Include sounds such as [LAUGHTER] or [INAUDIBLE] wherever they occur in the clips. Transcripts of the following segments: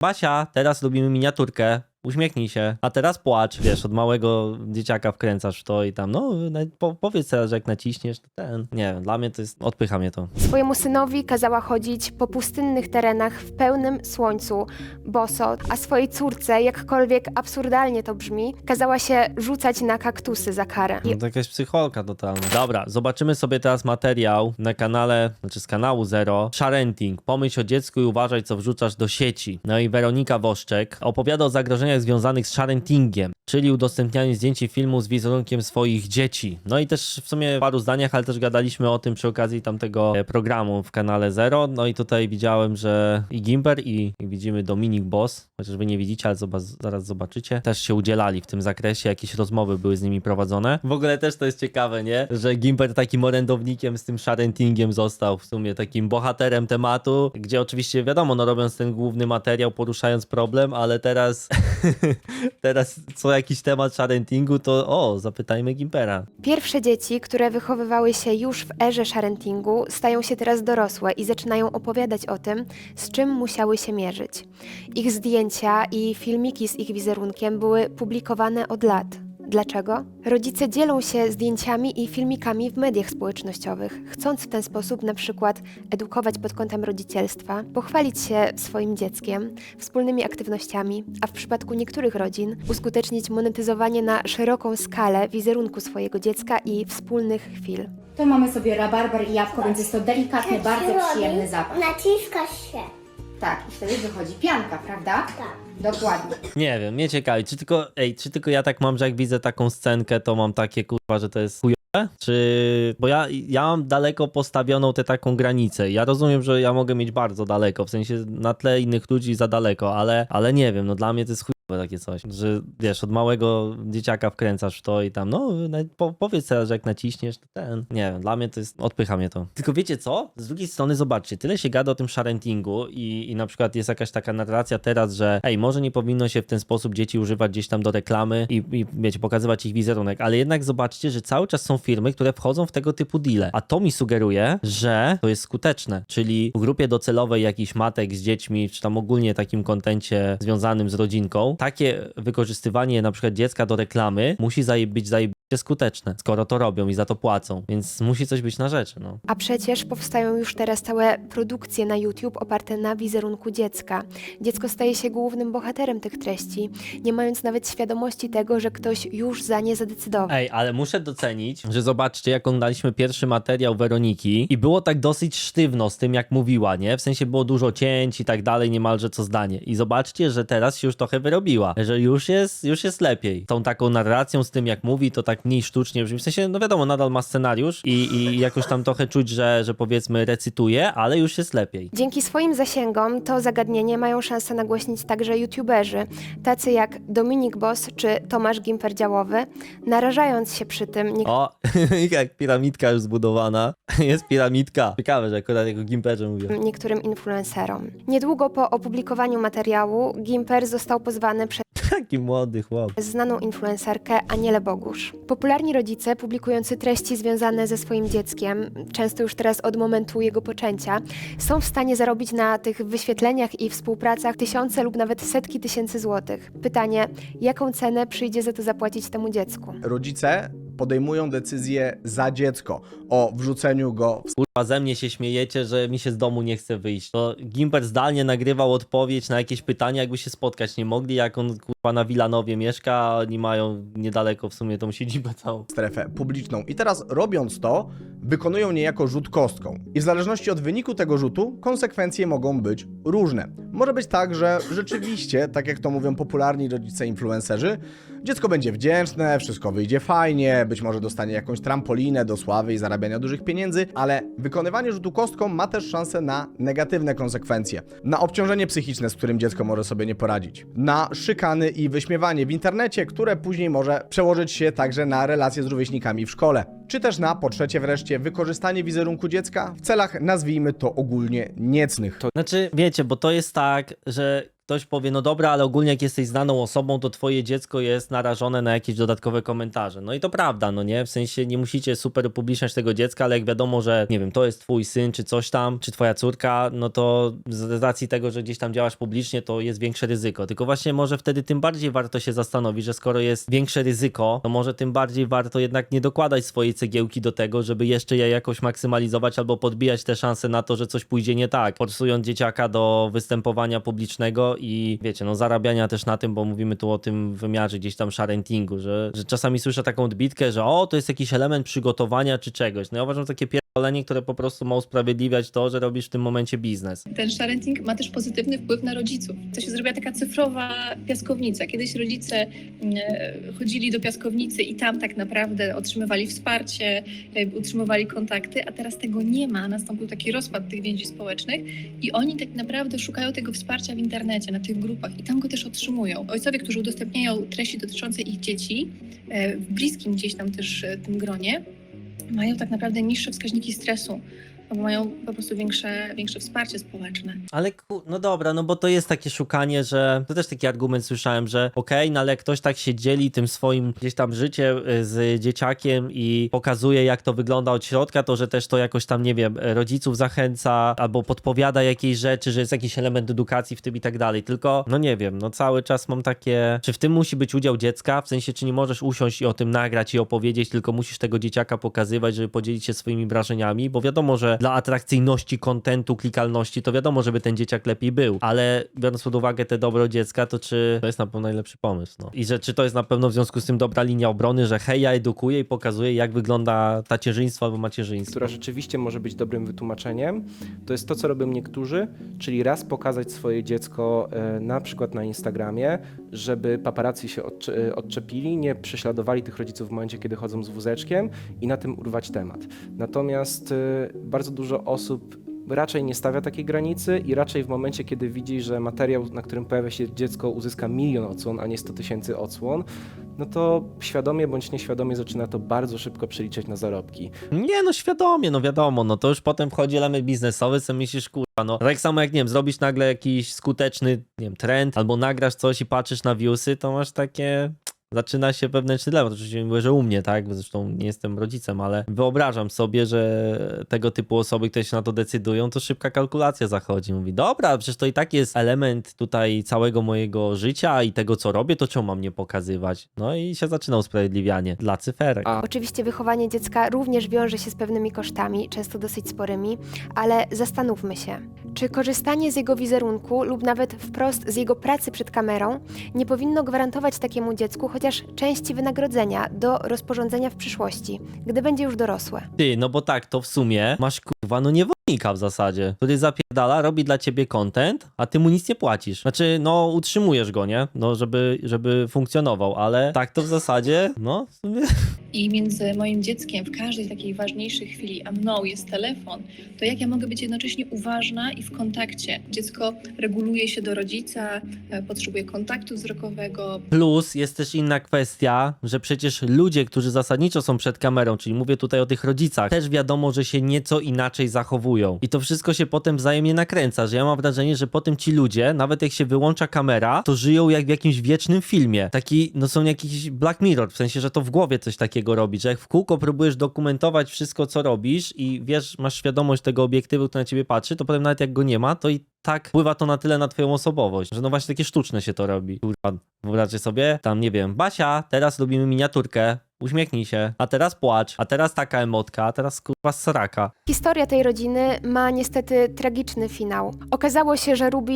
Basia, teraz robimy miniaturkę. Uśmiechnij się, a teraz płacz. Wiesz, od małego dzieciaka wkręcasz w to i tam, no, po, powiedz teraz, że jak naciśniesz, to ten. Nie wiem, dla mnie to jest, odpycha mnie to. Swojemu synowi kazała chodzić po pustynnych terenach w pełnym słońcu, boso, a swojej córce, jakkolwiek absurdalnie to brzmi, kazała się rzucać na kaktusy za karę. No to jakaś psycholka totalna. Dobra, zobaczymy sobie teraz materiał na kanale, znaczy z kanału Zero. Sharenting. Pomyśl o dziecku i uważaj, co wrzucasz do sieci. No i Weronika Woszczek opowiada o zagrożeniach związanych z sharentingiem, czyli udostępnianiu zdjęć i filmu z wizerunkiem swoich dzieci. No i też w sumie w paru zdaniach, ale też gadaliśmy o tym przy okazji tamtego e, programu w kanale Zero. No i tutaj widziałem, że i Gimper i, widzimy Dominik Boss, chociaż wy nie widzicie, ale zaraz zobaczycie, też się udzielali w tym zakresie, jakieś rozmowy były z nimi prowadzone. W ogóle też to jest ciekawe, nie? Że Gimper takim orędownikiem z tym sharentingiem został w sumie takim bohaterem tematu, gdzie oczywiście wiadomo, no robiąc ten główny materiał, poruszając problem, ale teraz [LAUGHS] teraz co jakiś temat sharentingu, to o, zapytajmy Gimpera. Pierwsze dzieci, które wychowywały się już w erze sharentingu, stają się teraz dorosłe i zaczynają opowiadać o tym, z czym musiały się mierzyć. Ich zdjęcia i filmiki z ich wizerunkiem były publikowane od lat. Dlaczego? Rodzice dzielą się zdjęciami i filmikami w mediach społecznościowych, chcąc w ten sposób na przykład edukować pod kątem rodzicielstwa, pochwalić się swoim dzieckiem, wspólnymi aktywnościami, a w przypadku niektórych rodzin uskutecznić monetyzowanie na szeroką skalę wizerunku swojego dziecka i wspólnych chwil. Tu mamy sobie rabarbar i jabłko, więc jest to delikatny, bardzo przyjemny zapach. Naciskasz się. Tak, i wtedy wychodzi pianka, prawda? Tak. Dokładnie. Nie wiem, mnie ciekawi, czy tylko, ej, czy tylko ja tak mam, że jak widzę taką scenkę, to mam takie kurwa, że to jest chujowe? Czy, bo ja, ja mam daleko postawioną tę taką granicę. Ja rozumiem, że ja mogę mieć bardzo daleko, w sensie na tle innych ludzi za daleko, ale, ale nie wiem, no dla mnie to jest chujowe takie coś, że wiesz, od małego dzieciaka wkręcasz w to i tam, no, powiedz teraz, że jak naciśniesz, to ten, nie wiem, dla mnie to jest, odpycha mnie to. Tylko wiecie co? Z drugiej strony zobaczcie, tyle się gada o tym sharentingu i, i na przykład jest jakaś taka narracja teraz, że ej, może nie powinno się w ten sposób dzieci używać gdzieś tam do reklamy i, i wiecie, pokazywać ich wizerunek, ale jednak zobaczcie, że cały czas są firmy, które wchodzą w tego typu deale, a to mi sugeruje, że to jest skuteczne, czyli w grupie docelowej jakichś matek z dziećmi, czy tam ogólnie takim kontencie związanym z rodzinką, takie wykorzystywanie na przykład dziecka do reklamy musi zaje- być skuteczne, skoro to robią i za to płacą, więc musi coś być na rzeczy, no. A przecież powstają już teraz całe produkcje na YouTube oparte na wizerunku dziecka. Dziecko staje się głównym bohaterem tych treści, nie mając nawet świadomości tego, że ktoś już za nie zadecydował. Ej, ale muszę docenić, że zobaczcie, jak oglądaliśmy pierwszy materiał Weroniki i było tak dosyć sztywno z tym, jak mówiła, nie? W sensie było dużo cięć i tak dalej, niemalże co zdanie. I zobaczcie, że teraz się już trochę wyrobiła, że już jest, już jest lepiej. Tą taką narracją z tym, jak mówi, to tak mniej sztucznie brzmi. W sensie, no wiadomo, nadal ma scenariusz i, i jakoś tam trochę czuć, że, że powiedzmy recytuje, ale już jest lepiej. Dzięki swoim zasięgom to zagadnienie mają szansę nagłośnić także youtuberzy, tacy jak Dominik Boss czy Tomasz Gimper Działowy, narażając się przy tym nie O, [LAUGHS] jak piramidka już zbudowana. [LAUGHS] Jest piramidka. Ciekawe, że akurat jako Gimperze mówię. niektórym influencerom. Niedługo po opublikowaniu materiału Gimper został pozwany przez Taki młody chłop. znaną influencerkę Anielę Bogusz. Popularni rodzice publikujący treści związane ze swoim dzieckiem, często już teraz od momentu jego poczęcia, są w stanie zarobić na tych wyświetleniach i współpracach tysiące lub nawet setki tysięcy złotych. Pytanie, jaką cenę przyjdzie za to zapłacić temu dziecku? rodzice podejmują decyzję za dziecko o wrzuceniu go w Kurwa, ze mnie się śmiejecie, że mi się z domu nie chce wyjść. To Gimper zdalnie nagrywał odpowiedź na jakieś pytania, jakby się spotkać nie mogli, jak on kurwa na Wilanowie mieszka, a oni mają niedaleko w sumie tą siedzibę całą. strefę publiczną. I teraz robiąc to, wykonują niejako rzut kostką. I w zależności od wyniku tego rzutu, konsekwencje mogą być różne. Może być tak, że rzeczywiście, tak jak to mówią popularni rodzice influencerzy, dziecko będzie wdzięczne, wszystko wyjdzie fajnie, być może dostanie jakąś trampolinę do sławy i zarabiania dużych pieniędzy, ale wykonywanie rzutu kostką ma też szansę na negatywne konsekwencje. Na obciążenie psychiczne, z którym dziecko może sobie nie poradzić. Na szykany i wyśmiewanie w internecie, które później może przełożyć się także na relacje z rówieśnikami w szkole. Czy też na, po trzecie wreszcie, wykorzystanie wizerunku dziecka w celach, nazwijmy to ogólnie, niecnych. Znaczy, wiecie, bo to jest tak, że ktoś powie, no dobra, ale ogólnie jak jesteś znaną osobą, to twoje dziecko jest narażone na jakieś dodatkowe komentarze. No i to prawda, no nie? W sensie nie musicie super upubliczniać tego dziecka, ale jak wiadomo, że nie wiem, to jest twój syn, czy coś tam, czy twoja córka, no to z racji tego, że gdzieś tam działasz publicznie, to jest większe ryzyko. Tylko właśnie może wtedy tym bardziej warto się zastanowić, że skoro jest większe ryzyko, to może tym bardziej warto jednak nie dokładać swojej cegiełki do tego, żeby jeszcze je jakoś maksymalizować albo podbijać te szanse na to, że coś pójdzie nie tak. Forsując dzieciaka do występowania publicznego i wiecie, no zarabiania też na tym, bo mówimy tu o tym wymiarze gdzieś tam sharentingu, że, że czasami słyszę taką odbitkę, że o, to jest jakiś element przygotowania czy czegoś. No ja uważam że takie pierdolenie, które po prostu ma usprawiedliwiać to, że robisz w tym momencie biznes. Ten sharenting ma też pozytywny wpływ na rodziców. To się zrobiła taka cyfrowa piaskownica. Kiedyś rodzice mm, chodzili do piaskownicy i tam tak naprawdę otrzymywali wsparcie, e, utrzymywali kontakty, a teraz tego nie ma. Nastąpił taki rozpad tych więzi społecznych i oni tak naprawdę szukają tego wsparcia w internecie, na tych grupach i tam go też otrzymują. Ojcowie, którzy udostępniają treści dotyczące ich dzieci e, w bliskim gdzieś tam też e, tym gronie, mają tak naprawdę niższe wskaźniki stresu, mają po prostu większe, większe wsparcie społeczne. Ale ku, no dobra, no bo to jest takie szukanie, że to też taki argument słyszałem, że okej, no ale ktoś tak się dzieli tym swoim gdzieś tam życiem y, z dzieciakiem i pokazuje jak to wygląda od środka, to że też to jakoś tam, nie wiem, rodziców zachęca albo podpowiada jakieś rzeczy, że jest jakiś element edukacji w tym i tak dalej. Tylko, no nie wiem, no cały czas mam takie, czy w tym musi być udział dziecka, w sensie, czy nie możesz usiąść i o tym nagrać i opowiedzieć, tylko musisz tego dzieciaka pokazywać, żeby podzielić się swoimi wrażeniami, bo wiadomo, że dla atrakcyjności kontentu, klikalności, to wiadomo, żeby ten dzieciak lepiej był, ale biorąc pod uwagę te dobro dziecka, to czy to jest na pewno najlepszy pomysł, no. I że czy to jest na pewno w związku z tym dobra linia obrony, że hej, ja edukuję i pokazuję, jak wygląda tacierzyństwo albo macierzyństwo. która rzeczywiście może być dobrym wytłumaczeniem, to jest to, co robią niektórzy, czyli raz pokazać swoje dziecko e, na przykład na Instagramie, żeby paparazzi się e, odczepili, nie prześladowali tych rodziców w momencie, kiedy chodzą z wózeczkiem i na tym urwać temat. Natomiast e, bardzo dużo osób raczej nie stawia takiej granicy i raczej w momencie, kiedy widzi, że materiał, na którym pojawia się dziecko, uzyska milion odsłon, a nie 100 tysięcy odsłon, no to świadomie bądź nieświadomie zaczyna to bardzo szybko przeliczać na zarobki. Nie, no świadomie, no wiadomo, no to już potem wchodzi element biznesowy, co myślisz, kurwa, no tak samo jak, nie wiem, zrobisz nagle jakiś skuteczny, nie wiem, trend, albo nagrasz coś i patrzysz na viewsy, to masz takie... Zaczyna się wewnętrzny dylemat. Oczywiście mówię, że u mnie, tak? Bo zresztą nie jestem rodzicem, ale wyobrażam sobie, że tego typu osoby, które się na to decydują, to szybka kalkulacja zachodzi. Mówi, dobra, przecież to i tak jest element tutaj całego mojego życia i tego, co robię, to czemu mam nie pokazywać? No i się zaczyna usprawiedliwianie dla cyferek. A Oczywiście wychowanie dziecka również wiąże się z pewnymi kosztami, często dosyć sporymi, ale zastanówmy się, czy korzystanie z jego wizerunku lub nawet wprost z jego pracy przed kamerą nie powinno gwarantować takiemu dziecku chociaż części wynagrodzenia do rozporządzenia w przyszłości, gdy będzie już dorosłe. Ty, no bo tak, to w sumie masz kurwa, no w zasadzie, który zapierdala, robi dla ciebie content, a ty mu nic nie płacisz. Znaczy, no utrzymujesz go, nie? No, żeby, żeby funkcjonował, ale tak to w zasadzie, no w sumie... I między moim dzieckiem w każdej takiej ważniejszej chwili, a mną jest telefon, to jak ja mogę być jednocześnie uważna i w kontakcie? Dziecko reguluje się do rodzica, e, potrzebuje kontaktu wzrokowego, Plus jest też inna kwestia, że przecież ludzie, którzy zasadniczo są przed kamerą, czyli mówię tutaj o tych rodzicach, też wiadomo, że się nieco inaczej zachowują. I to wszystko się potem wzajemnie nakręca, że ja mam wrażenie, że potem ci ludzie, nawet jak się wyłącza kamera, to żyją jak w jakimś wiecznym filmie. Taki, no są jakiś Black Mirror, w sensie, że to w głowie coś takiego robi, że jak w kółko próbujesz dokumentować wszystko, co robisz i wiesz, masz świadomość tego obiektywu, który na ciebie patrzy, to potem nawet jak go nie ma, to i tak wpływa to na tyle na twoją osobowość, że no właśnie takie sztuczne się to robi. Kurwa, wyobraźcie sobie, tam nie wiem, Basia, teraz robimy miniaturkę, uśmiechnij się, a teraz płacz, a teraz taka emotka, a teraz kurwa sraka. Historia tej rodziny ma niestety tragiczny finał. Okazało się, że Ruby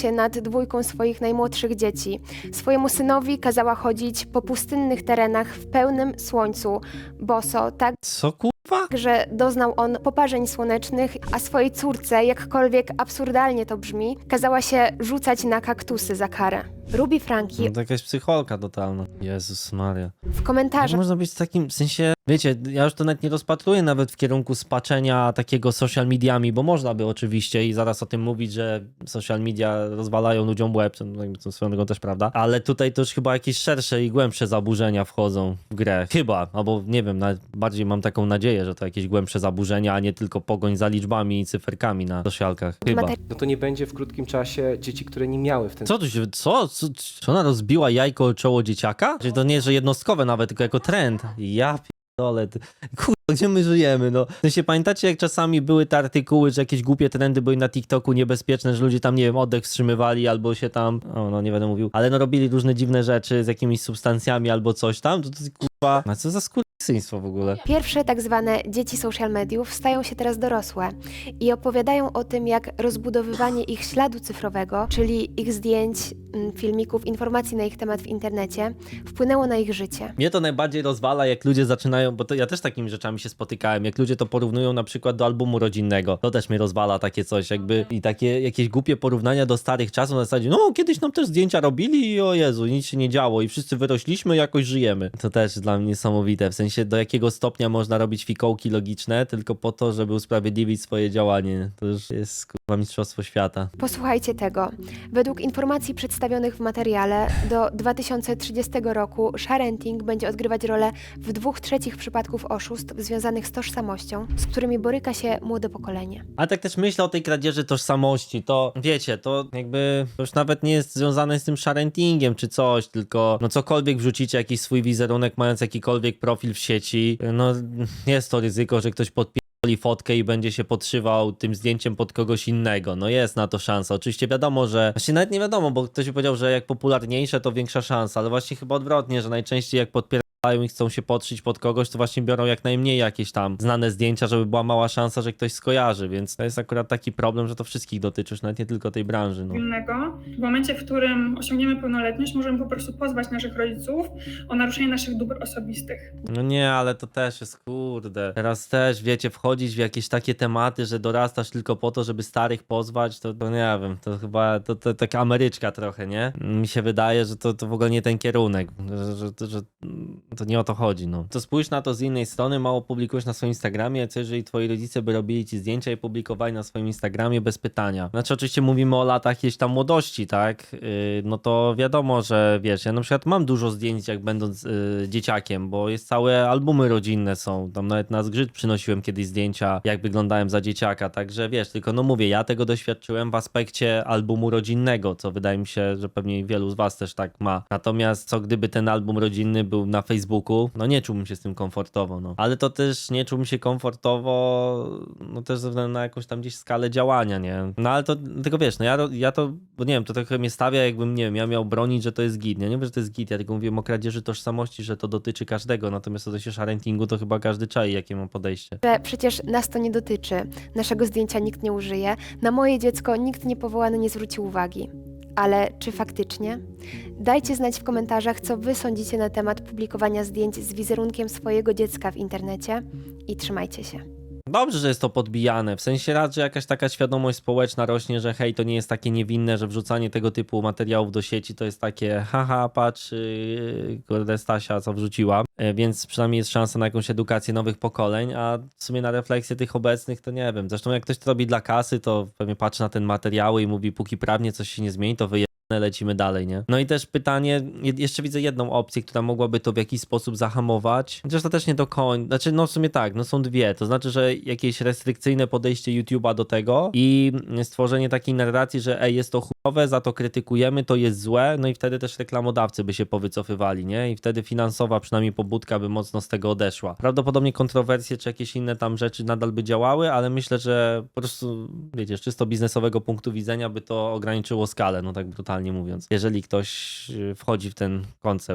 się nad dwójką swoich najmłodszych dzieci. Swojemu synowi kazała chodzić po pustynnych terenach w pełnym słońcu, boso, tak Co kurwa? że doznał on poparzeń słonecznych, a swojej córce, jakkolwiek absurdalnie to brzmi, kazała się rzucać na kaktusy za karę. Ruby Franki No, to jakaś psycholka totalna. Jezus Maria. w Jak komentarzach można być takim, w sensie, wiecie, ja już to nawet nie rozpatruję nawet w kierunku spaczenia takiego social mediami, bo można by oczywiście i zaraz o tym mówić, że social media rozwalają ludziom łeb, to, jakby to swoją drogą też prawda, ale tutaj to już chyba jakieś szersze i głębsze zaburzenia wchodzą w grę. Chyba, albo nie wiem, nawet bardziej mam taką nadzieję, że to jakieś głębsze zaburzenia, a nie tylko pogoń za liczbami i cyferkami na socialkach. Chyba. No to nie będzie w krótkim czasie dzieci, które nie miały w ten Co tu się, co? Co? Czy ona rozbiła jajko o czoło dzieciaka? Czy to nie, że jednostkowe nawet, tylko jako trend? Ja pierdolę, ty- kurwa, gdzie my żyjemy, no? W sensie, pamiętacie, jak czasami były te artykuły, że jakieś głupie trendy były na TikToku niebezpieczne, że ludzie tam, nie wiem, oddech wstrzymywali albo się tam, o no, nie będę mówił, ale no robili różne dziwne rzeczy z jakimiś substancjami albo coś tam, to, to kurwa, a co za skurwysyństwo w ogóle? Pierwsze tak zwane dzieci social mediów stają się teraz dorosłe i opowiadają o tym, jak rozbudowywanie ich śladu cyfrowego, czyli ich zdjęć, mm, filmików, informacji na ich temat w internecie, wpłynęło na ich życie. Mnie to najbardziej rozwala, jak ludzie zaczynają, bo to ja też takimi rzeczami się spotykałem, jak ludzie to porównują na przykład do albumu rodzinnego. To też mnie rozwala takie coś, jakby i takie jakieś głupie porównania do starych czasów na zasadzie, no kiedyś nam też zdjęcia robili i o Jezu, nic się nie działo i wszyscy wyrośliśmy, jakoś żyjemy. To też dla mnie niesamowite, w sensie do jakiego stopnia można robić fikołki logiczne tylko po to, żeby usprawiedliwić swoje działanie. To już jest kurwa mistrzostwo świata. Posłuchajcie tego. Według informacji przedstawionych w materiale, do 2030 roku sharenting będzie odgrywać rolę w dwóch trzecich przypadków oszustw związanych z tożsamością, z którymi boryka się młode pokolenie. Ale tak też myślę o tej kradzieży tożsamości, to wiecie, to jakby już nawet nie jest związane z tym sharentingiem czy coś, tylko no cokolwiek wrzucicie, jakiś swój wizerunek, mając jakikolwiek profil w sieci, no jest to ryzyko, że ktoś podpierdoli fotkę i będzie się podszywał tym zdjęciem pod kogoś innego. No jest na to szansa. Oczywiście wiadomo, że... Właśnie nawet nie wiadomo, bo ktoś powiedział, że jak popularniejsze, to większa szansa, ale właśnie chyba odwrotnie, że najczęściej jak podpier i chcą się podszyć pod kogoś, to właśnie biorą jak najmniej jakieś tam znane zdjęcia, żeby była mała szansa, że ktoś skojarzy, więc to jest akurat taki problem, że to wszystkich dotyczy, już nawet nie tylko tej branży. No. cywilnego. W momencie, w którym osiągniemy pełnoletność, możemy po prostu pozwać naszych rodziców o naruszenie naszych dóbr osobistych. no nie, ale to też jest kurde. Teraz też, wiecie, wchodzić w jakieś takie tematy, że dorastasz tylko po to, żeby starych pozwać, to, to nie wiem, to chyba to, to taka Ameryczka trochę, nie? Mi się wydaje, że to, to w ogóle nie ten kierunek, że, że, że, że to nie o to chodzi, no. To spójrz na to z innej strony, mało publikujesz na swoim Instagramie, co jeżeli twoi rodzice by robili ci zdjęcia i publikowali na swoim Instagramie bez pytania. Znaczy oczywiście mówimy o latach gdzieś tam młodości, tak? Yy, no to wiadomo, że wiesz, ja na przykład mam dużo zdjęć jak będąc yy, dzieciakiem, bo jest całe albumy rodzinne są, tam nawet na zgrzyt przynosiłem kiedyś zdjęcia, jak wyglądałem za dzieciaka, także wiesz, tylko no mówię, ja tego doświadczyłem w aspekcie albumu rodzinnego, co wydaje mi się, że pewnie wielu z was też tak ma. Natomiast co gdyby ten album rodzinny był na Facebooku, no nie czułbym się z tym komfortowo, no. Ale to też nie czułbym się komfortowo, no też ze względu na jakąś tam gdzieś skalę działania, nie? No ale to, tylko wiesz, no ja, ja to, bo nie wiem, to trochę mnie stawia, jakbym, nie wiem, ja miał bronić, że to jest git. Ja nie wiem, że to jest git, ja tylko mówiłem o kradzieży tożsamości, że to dotyczy każdego, natomiast odnośnie sharentingu to chyba każdy czai, jakie ma podejście. Przecież nas to nie dotyczy, naszego zdjęcia nikt nie użyje, na moje dziecko nikt niepowołany nie zwrócił uwagi. Ale czy faktycznie? Dajcie znać w komentarzach, co wy sądzicie na temat publikowania zdjęć z wizerunkiem swojego dziecka w internecie i trzymajcie się. Dobrze, że jest to podbijane. W sensie raz, że jakaś taka świadomość społeczna rośnie, że hej, to nie jest takie niewinne, że wrzucanie tego typu materiałów do sieci to jest takie haha, patrz, yy, kurde Stasia, co wrzuciła. E, Więc przynajmniej jest szansa na jakąś edukację nowych pokoleń, a w sumie na refleksję tych obecnych to nie wiem. Zresztą jak ktoś to robi dla kasy, to pewnie patrzy na ten materiały i mówi, póki prawnie coś się nie zmieni, to wyje lecimy dalej, nie? No i też pytanie, je- jeszcze widzę jedną opcję, która mogłaby to w jakiś sposób zahamować, chociaż to też nie do końca, znaczy no w sumie tak, no są dwie, to znaczy, że jakieś restrykcyjne podejście YouTube'a do tego i stworzenie takiej narracji, że ej, jest to chujowe, za to krytykujemy, to jest złe, no i wtedy też reklamodawcy by się powycofywali, nie? I wtedy finansowa przynajmniej pobudka by mocno z tego odeszła. Prawdopodobnie kontrowersje czy jakieś inne tam rzeczy nadal by działały, ale myślę, że po prostu, wiecie, z czysto biznesowego punktu widzenia by to ograniczyło skalę, no tak brutalnie mówiąc. Jeżeli ktoś y, wchodzi w ten koncept.